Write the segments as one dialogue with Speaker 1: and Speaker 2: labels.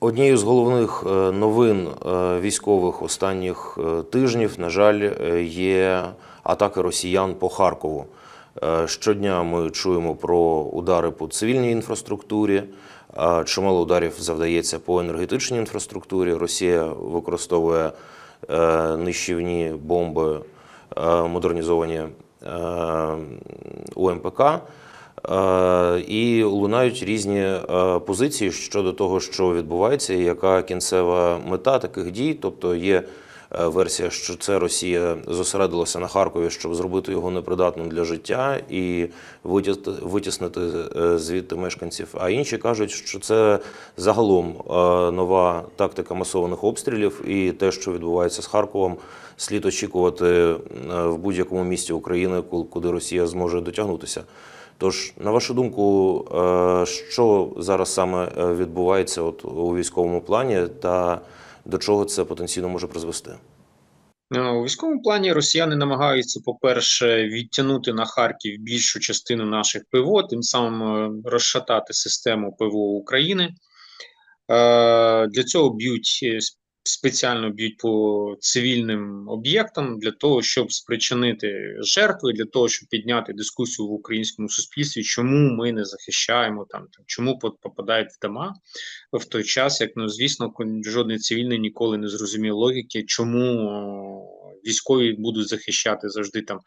Speaker 1: Однією з головних е, новин е, військових останніх е, тижнів, на жаль, є атаки росіян по Харкову. Щодня ми чуємо про удари по цивільній інфраструктурі. Чимало ударів завдається по енергетичній інфраструктурі. Росія використовує нищівні бомби, модернізовані УМПК. Е, І лунають різні е, позиції щодо того, що відбувається, і яка кінцева мета таких дій. Тобто є е, версія, що це Росія зосередилася на Харкові, щоб зробити його непридатним для життя і витіс- витіснити звідти мешканців. А інші кажуть, що це загалом нова тактика масованих обстрілів, і те, що відбувається з Харковом, слід очікувати в будь-якому місті України, ку- куди Росія зможе дотягнутися. Тож, на вашу думку, е, що зараз саме е, відбувається от у військовому плані, та до чого це потенційно може призвести?
Speaker 2: Е, У військовому плані росіяни намагаються, по-перше, відтягнути на Харків більшу частину наших ПВО, тим самим розшатати систему ПВО України. Для цього б'ють спеціально б'ють по цивільним об'єктам для того, щоб спричинити жертви, для того, щоб підняти дискусію в українському суспільстві, чому ми не захищаємо там, чому попадають в дома в той час, як ну звісно, жодний цивільний ніколи не зрозумів логіки, чому військові будуть захищати завжди там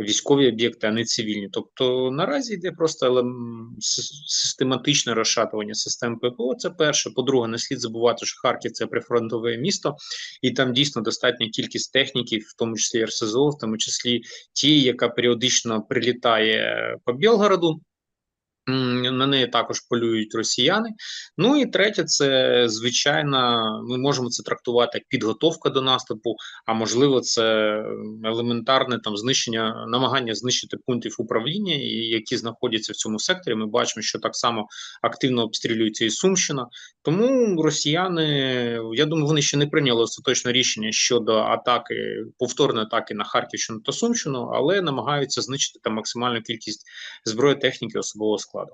Speaker 2: військові об'єкти, а не цивільні. Тобто наразі йде просто систематичне розшатування систем ППО. Це перше. По-друге, не слід забувати, що Харків це прифронтове місто, і там дійсно достатня кількість техніки, в тому числі РСЗО, в тому числі ті, яка періодично прилітає по Білгороду. На неї також полюють росіяни. Ну і третє, це звичайно, ми можемо це трактувати як підготовка до наступу, а можливо, це елементарне там знищення, намагання знищити пунктів управління, які знаходяться в цьому секторі. Ми бачимо, що так само активно обстрілюється і Сумщина. Тому росіяни, я думаю, вони ще не прийняли остаточне рішення щодо атаки, повторної атаки на Харківщину та Сумщину, але намагаються знищити там максимальну кількість зброї, техніки, особового складу.